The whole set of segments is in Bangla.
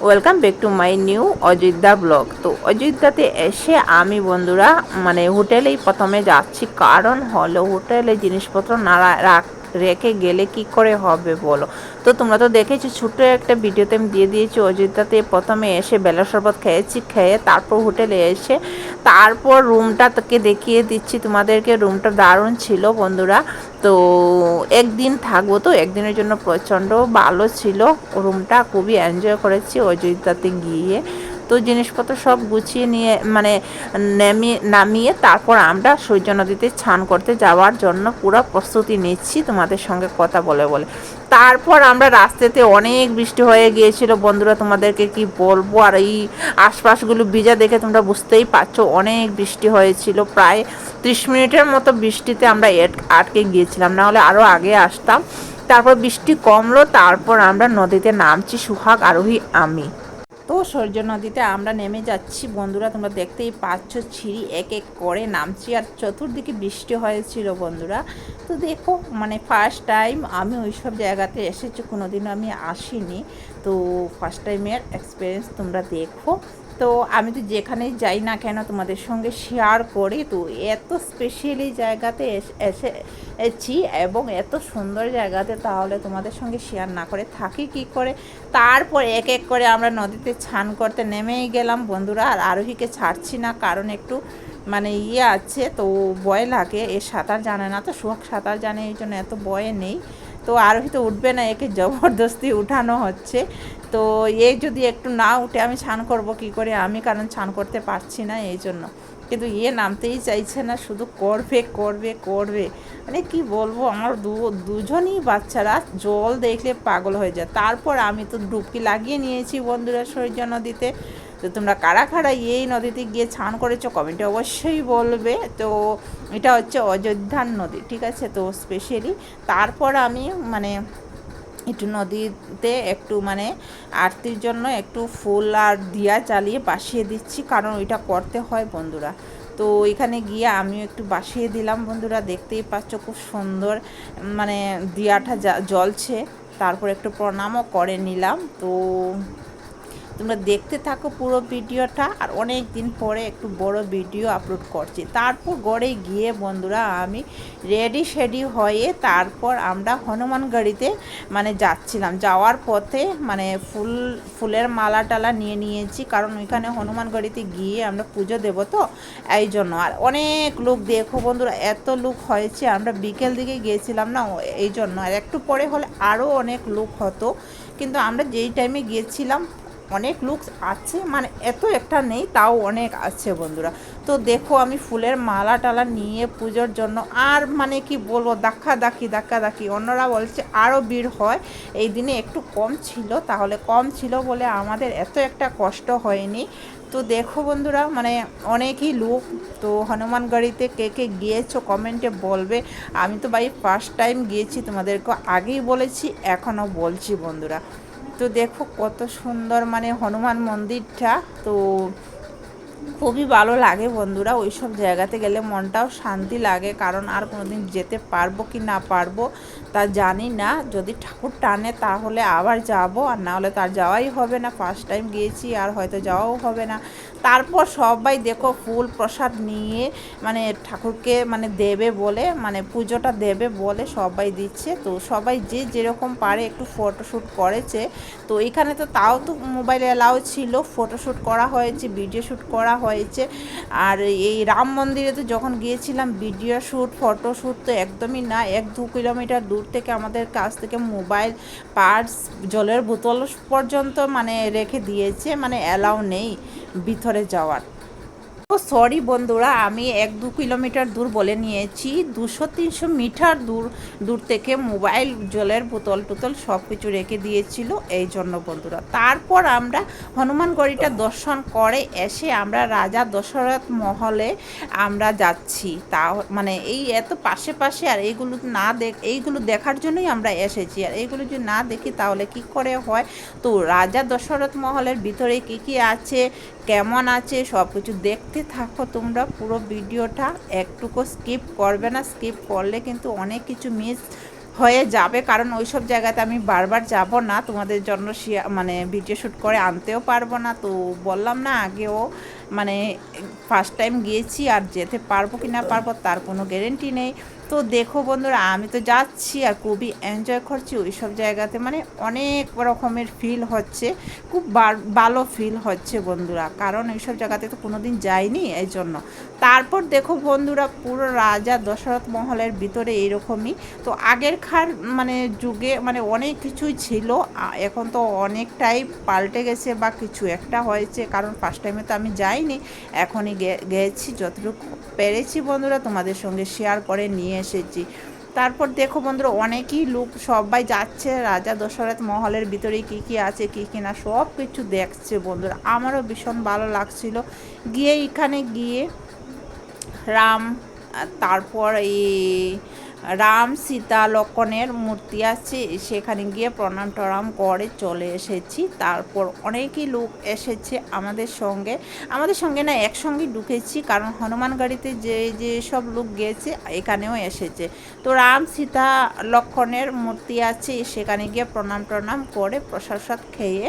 Welcome back to my new Ayodhya blog তো অযোধ্যাতে এসে আমি বন্ধুরা মানে হোটেলেই প্রথমে যাচ্ছি। কারণ হলো হোটেলে জিনিসপত্র না রাখ- রেখে গেলে কি করে হবে বলো? তো তোমরা তো দেখেছি, ছোট্ট একটা ভিডিওতে আমি দিয়ে দিয়েছি অযোধ্যাতে প্রথমে এসে বেলা শরবত খেয়েছি, খেয়ে তারপর হোটেলে এসে তারপর রুমটা তোকে দেখিয়ে দিচ্ছি। তোমাদেরকে রুমটা দারুণ ছিল বন্ধুরা। তো একদিন থাকব তো, একদিনের জন্য প্রচণ্ড ভালো ছিল। রুমটা খুবই এনজয় করেছি অযোধ্যাতে গিয়ে। তো জিনিসপত্র সব গুছিয়ে নিয়ে মানে নামিয়ে নামিয়ে তারপর আমরা সূর্য নদীতে স্নান করতে যাওয়ার জন্য পুরো প্রস্তুতি নিচ্ছি তোমাদের সঙ্গে কথা বলে বলে। তারপর আমরা রাস্তাতে অনেক বৃষ্টি হয়ে গিয়েছিল। বন্ধুরা, তোমাদেরকে কি বলব? আর এই আশপাশগুলো ভিজা দেখে তোমরা বুঝতেই পারছ, অনেক বৃষ্টি হয়েছিল। প্রায় ত্রিশ মিনিটের মতো বৃষ্টিতে আমরা আটকে গিয়েছিলাম। না হলে আরও আগে আসতাম। তারপর বৃষ্টি কমলো, তারপর আমরা নদীতে নামছি সুহাগ, আরোহী, আমি। তো সূর্য নদীতে আমরা নেমে যাচ্ছি। বন্ধুরা, তোমরা দেখতেই পাচ্ছ ছিঁড়ি এক এক করে নামছি আর চতুর্দিকে বৃষ্টি হয়েছিল বন্ধুরা। তো দেখো মানে ফার্স্ট টাইম আমি ওই সব জায়গাতে এসেছি, কোনোদিনও আমি আসিনি। তো ফার্স্ট টাইমের এক্সপিরিয়েন্স তোমরা দেখো। তো আমি তো যেখানেই যাই না কেন তোমাদের সঙ্গে শেয়ার করি, তো এত স্পেশালি জায়গাতে এস- এসে, এসেছি এবং এত সুন্দর জায়গাতে তাহলে তোমাদের সঙ্গে শেয়ার না করে থাকি কি করে? তারপর এক এক করে আমরা নদীতে স্নান করতে নেমেই গেলাম বন্ধুরা, আর আরোহীকে ছাড়ছি না কারণ একটু মানে ইয়ে আছে, তো ভয় লাগে, এ সাঁতার জানে না, তো সুহাগ সাঁতার জানে, এই জন্য এত ভয় নেই। তো আরোহী তো উঠবে না, একে জবরদস্তি উঠানো হচ্ছে। তো এই যদি একটু না উঠে আমি স্নান করব কি করে? আমি কারণ স্নান করতে পারছি না এই জন্য। কিন্তু ইয়ে নামতেই চাইছে না, শুধু করবে করবে করবে। মানে কি বলব, আমার দু, দুজনই বাচ্চারা জল দেখলে পাগল হয়ে যায়। তারপর আমি তো ডুবকি লাগিয়ে নিয়েছি বন্ধুরা সূর্য নদীতে তো তোমরা কারা কারা এই নদীতে গিয়ে স্নান করেছ কমেন্টে অবশ্যই বলবে। তো এটা হচ্ছে অযোধ্যার নদী, ঠিক আছে? তো স্পেশালি তারপর আমি মানে একটু নদীতে একটু মানে আরতির জন্য একটু ফুল আর দিয়া চালিয়ে বাসিয়ে দিচ্ছি, কারণ ওইটা করতে হয় বন্ধুরা। তো এখানে গিয়ে আমিও একটু বাসিয়ে দিলাম বন্ধুরা, দেখতেই পাচ্ছ খুব সুন্দর মানে দিয়াটা জ্বলছে। তারপর একটু প্রণামও করে নিলাম। তো তোমরা দেখতে থাকো পুরো ভিডিওটা আর অনেক দিন পরে একটু বড় ভিডিও আপলোড করছি। তারপর গড়ে গিয়ে বন্ধুরা আমি রেডি শেডি হয়ে তারপর আমরা হনুমান গাড়িতে মানে যাচ্ছিলাম। যাওয়ার পথে মানে ফুল, ফুলের মালা টালা নিয়ে নিয়েছি কারণ ওইখানে হনুমান গাড়িতে গিয়ে আমরা পুজো দেবো তো এই জন্য। আর অনেক লোক দেখো বন্ধুরা, এত লোক হয়েছে, আমরা বিকেল দিকে গিয়েছিলাম না এই জন্য। আর একটু পরে হলে আরও অনেক লোক হতো। কিন্তু আমরা যেই টাইমে গিয়েছিলাম অনেক লুক আছে মানে এত একটা নেই, তাও অনেক আছে বন্ধুরা। তো দেখো আমি ফুলের মালা টালা নিয়ে পুজোর জন্য আর মানে কি বলব দাক্কা দাকি দাক্কা দাকি অন্যরা বলছে আরও ভিড় হয়। এই দিনে একটু কম ছিল, তাহলে কম ছিল বলে আমাদের এত একটা কষ্ট হয়নি। তো দেখো বন্ধুরা মানে অনেকই লোক, তো হনুমানগড়িতে কে কে গিয়েছো কমেন্টে বলবে। আমি তো ভাই ফার্স্ট টাইম গিয়েছি তোমাদেরকে আগেই বলেছি, এখনও বলছি বন্ধুরা। তো দেখো কত সুন্দর মানে হনুমান মন্দিরটা। তো খুবই ভালো লাগে বন্ধুরা ওই সব জায়গাতে গেলে মনটাও শান্তি লাগে, কারণ আর কোনোদিন যেতে পারব কি না পারব তা জানি না। যদি ঠাকুর টানে তাহলে আবার যাব, আর না হলে তার যাওয়াই হবে না। ফার্স্ট টাইম গিয়েছি, আর হয়তো যাওয়াও হবে না। তারপর সবাই দেখো ফুল প্রসাদ নিয়ে মানে ঠাকুরকে মানে দেবে বলে মানে পুজোটা দেবে বলে সবাই দিচ্ছে। তো সবাই যে যেরকম পারে একটু ফটোশ্যুট করেছে। তো এখানে তো তাও তো মোবাইল অ্যালাউ ছিল। ফটোশ্যুট করা হয়েছে ভিডিও শ্যুট করা হয়েছে। আর এই রাম মন্দিরে তো যখন গিয়েছিলাম ভিডিও শ্যুট ফটোশ্যুট তো একদমই না। এক দু কিলোমিটার দূর থেকে আমাদের কাছ থেকে মোবাইল পার্স জলের বোতল পর্যন্ত মানে রেখে দিয়েছে। মানে অ্যালাউ নেই। ভিতরে যাওয়ার। ও সরি বন্ধুরা, আমি এক দু কিলোমিটার দূর বলে নিয়েছি। দুশো তিনশো মিটার দূর দূর থেকে মোবাইল, জলের বোতল টোতল সব কিছু রেখে দিয়েছিল। এই জন্য বন্ধুরা, তারপর আমরা হনুমানগড়িটা দর্শন করে এসে আমরা রাজা দশরথ মহলে আমরা যাচ্ছি। তা মানে এই এত পাশে পাশে আর এইগুলো না দেখ, এইগুলো দেখার জন্যই আমরা এসেছি। আর এইগুলো যদি না দেখি তাহলে কি করে হয়? তো রাজা দশরথ মহলের ভিতরে কি কি আছে? কেমন আছে সব কিছু দেখতে থাকো তোমরা। পুরো ভিডিওটা একটুকু স্কিপ করবে না। স্কিপ করলে কিন্তু অনেক কিছু মিস হয়ে যাবে। কারণ ওই সব জায়গাতে আমি বারবার যাব না। তোমাদের জন্য মানে ভিডিও শ্যুট করে আনতেও পারব না। তো বললাম না আগেও মানে ফার্স্ট টাইম গিয়েছি, আর যেতে পারব কি না পারব তার কোনো গ্যারেন্টি নেই। তো দেখো বন্ধুরা, আমি তো যাচ্ছি আর খুবই এনজয় করছি ওই সব জায়গাতে। মানে অনেক রকমের ফিল হচ্ছে, খুব ভালো ফিল হচ্ছে বন্ধুরা। কারণ এইসব জায়গাতে তো কোনো দিন যাইনি এই জন্য তারপর দেখো বন্ধুরা, পুরো রাজা দশরথ মহলের ভিতরে এইরকমই। তো আগের খার মানে যুগে মানে অনেক কিছুই ছিল। এখন তো অনেকটাই পাল্টে গেছে বা কিছু একটা হয়েছে। কারণ ফার্স্ট টাইমে তো আমি যাইনি এখনই গেছি যতটুকু পেরেছি বন্ধুরা তোমাদের সঙ্গে শেয়ার করে নিয়ে এসেছি। তারপর দেখো বন্ধুরা, অনেকই লোক সবাই যাচ্ছে। রাজা দশরথ মহলের ভিতরে কি কি আছে, কি কি না, সব কিছু দেখছে বন্ধুরা। আমারও ভীষণ ভালো লাগছিল। গিয়ে এখানে গিয়ে রাম তারপর এই রাম সীতা লক্ষণের মূর্তি আছে। সেখানে গিয়ে প্রণাম টরাম করে চলে এসেছি। তারপর অনেকই লোক এসেছে আমাদের সঙ্গে। আমাদের সঙ্গে না একসঙ্গে ঢুকেছি, কারণ হনুমান গাড়িতে যে যে সব লোক গিয়েছে, এখানেও এসেছে। তো রাম সীতা লক্ষণের মূর্তি আছে, সেখানে গিয়ে প্রণাম টনাম করে প্রসাদ খেয়ে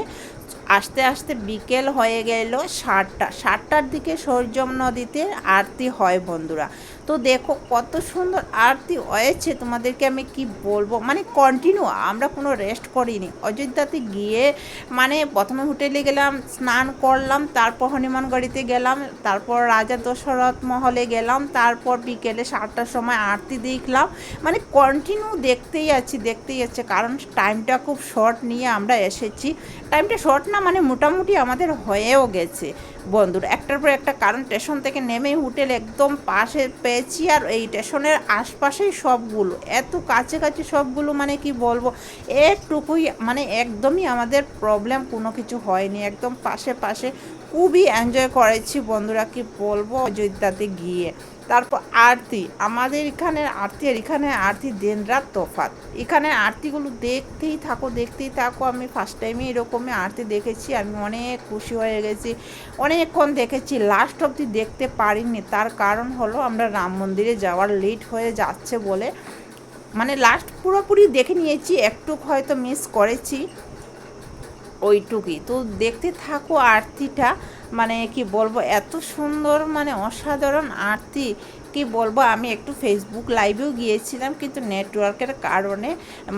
আস্তে আস্তে বিকেল হয়ে গেল সাতটা। সাতটার দিকে সূর্যম নদীতে আরতি হয় বন্ধুরা। তো দেখো কত সুন্দর আরতি হয়েছে। তোমাদেরকে আমি কি বলব? মানে কন্টিনিউ আমরা কোনো রেস্ট করিনি। অযোধ্যাতে গিয়ে মানে প্রথমে হোটেলে গেলাম, স্নান করলাম, তারপর হনুমানগড়িতে গেলাম, তারপর রাজা দশরথ মহলে গেলাম, তারপর বিকেলে সাতটার সময় আরতি দেখলাম। মানে কন্টিনিউ দেখতেই আছি, দেখতেই আছে। কারণ টাইমটা খুব শর্ট নিয়ে আমরা এসেছি। টাইমটা শর্ট না মানে মোটামুটি আমাদের হয়েও গেছে। বন্ধুর একটার পর একটা কারণ, স্টেশন থেকে নেমে হোটেল একদম পাশে পেয়েছি আর এই স্টেশনের আশপাশেই সবগুলো। এত কাছে কাছে সবগুলো মানে কি বলব, একটুকুই মানে একদমই আমাদের প্রবলেম কোনো কিছু হয়নি। একদম পাশে পাশে খুবই এনজয় করেছি বন্ধুরা, কি বলব? অযোধ্যাতে গিয়ে। তারপর আরতি, আমাদের এখানে আরতি আর এখানে আরতি দিন রাত তফাত এখানে আরতিগুলো দেখতেই থাকো দেখতেই থাকো। আমি ফার্স্ট টাইমে এরকমই আরতি দেখেছি, আমি অনেক খুশি হয়ে গেছি। অনেকক্ষণ দেখেছি লাস্ট অবধি দেখতে পারিনি। তার কারণ হলো আমরা রাম মন্দিরে যাওয়ার লেট হয়ে যাচ্ছে বলে। মানে লাস্ট পুরোপুরি দেখে নিয়েছি, একটু হয়তো মিস করেছি। ওইটুকুই। তো দেখতে থাকো আরতিটা মানে কি বলব, এত সুন্দর মানে অসাধারণ আরতি। কি বলব, আমি একটু ফেসবুক লাইভেও গিয়েছিলাম, কিন্তু নেটওয়ার্কের কারণে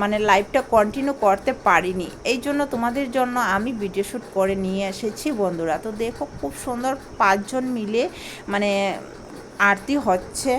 মানে লাইভটা কন্টিনিউ করতে পারিনি। এই জন্য তোমাদের জন্য আমি ভিডিও শ্যুট করে নিয়ে এসেছি বন্ধুরা। তো দেখো, খুব সুন্দর পাঁচজন মিলে মানে আরতি হচ্ছে।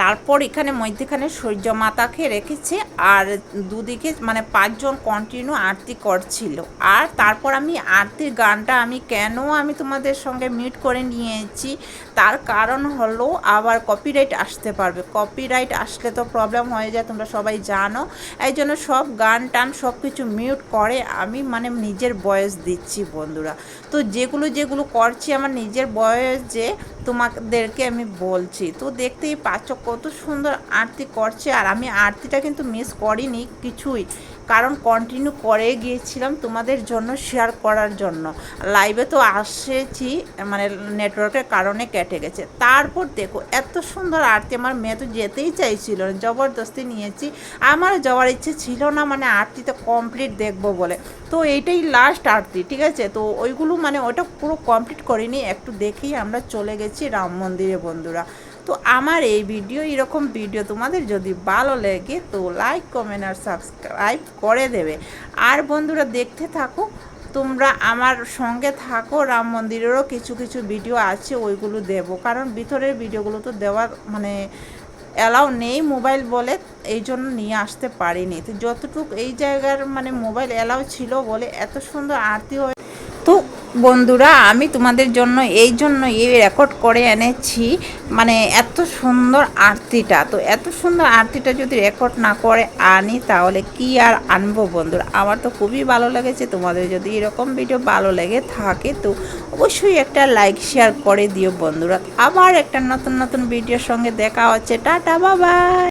তারপর এখানে মধ্যেখানে সূর্য মাতাকে রেখেছে, আর দুদিকে মানে পাঁচজন কন্টিনিউ আরতি করছিল। আর তারপর আমি আরতির গানটা আমি কেন আমি তোমাদের সঙ্গে মিট করে নিয়েছি, তার কারণ হলো আবার কপিরাইট আসতে পারবে। কপিরাইট আসলে তো প্রবলেম হয়ে যায়, তোমরা সবাই জানো। এই জন্য সব গান টান সব কিছু মিউট করে আমি মানে নিজের বয়স দিচ্ছি বন্ধুরা। তো যেগুলো যেগুলো করছি, আমার নিজের বয়স যে তোমাদেরকে আমি বলছি, তো দেখতেই পাচ্ছ কত সুন্দর আরতি করছে। আর আমি আরতিটা কিন্তু মিস করিনি কিছুই। কারণ কন্টিনিউ করে গিয়েছিলাম তোমাদের জন্য শেয়ার করার জন্য। লাইভে তো আসেছি মানে নেটওয়ার্কের কারণে কেটে গেছে। তারপর দেখো, এত সুন্দর আরতি, আমার মেয়ে তো যেতেই চাইছিল জবরদস্তি নিয়েছি। আমার যাওয়ার ইচ্ছে ছিল না মানে আরতিতে কমপ্লিট দেখব বলে। তো এইটাই লাস্ট আরতি, ঠিক আছে? তো ওইগুলো মানে ওটা পুরো কমপ্লিট করিনি, একটু দেখেই আমরা চলে গেছি রাম মন্দিরে, বন্ধুরা। তো আমার এই ভিডিও এরকম ভিডিও তোমাদের যদি ভালো লাগে, তো লাইক কমেন্ট আর সাবস্ক্রাইব করে দেবে। আর বন্ধুরা দেখতে থাকো, তোমরা আমার সঙ্গে থাকো, রাম মন্দিরেরও কিছু কিছু ভিডিও আছে, ওইগুলো দেব। কারণ ভিতরের ভিডিওগুলো তো দেওয়ার মানে অ্যালাউ নেই মোবাইল বলে, এই জন্য নিয়ে আসতে পারিনি। তো যতটুকু এই জায়গার মানে মোবাইল অ্যালাউ ছিল বলে এত সুন্দর আরতি হয়। তো বন্ধুরা, আমি তোমাদের জন্য এই জন্য এই রেকর্ড করে এনেছি। মানে এত সুন্দর আরতিটা। তো এত সুন্দর আরতিটা যদি রেকর্ড না করে আনি, তাহলে কি আর আনব বন্ধুরা? আমার তো খুবই ভালো লেগেছে। তোমাদের যদি এরকম ভিডিও ভালো লেগে থাকে, তো অবশ্যই একটা লাইক শেয়ার করে দিও বন্ধুরা। আবার একটা নতুন নতুন ভিডিওর সঙ্গে দেখা হচ্ছে। টাটা বাবাই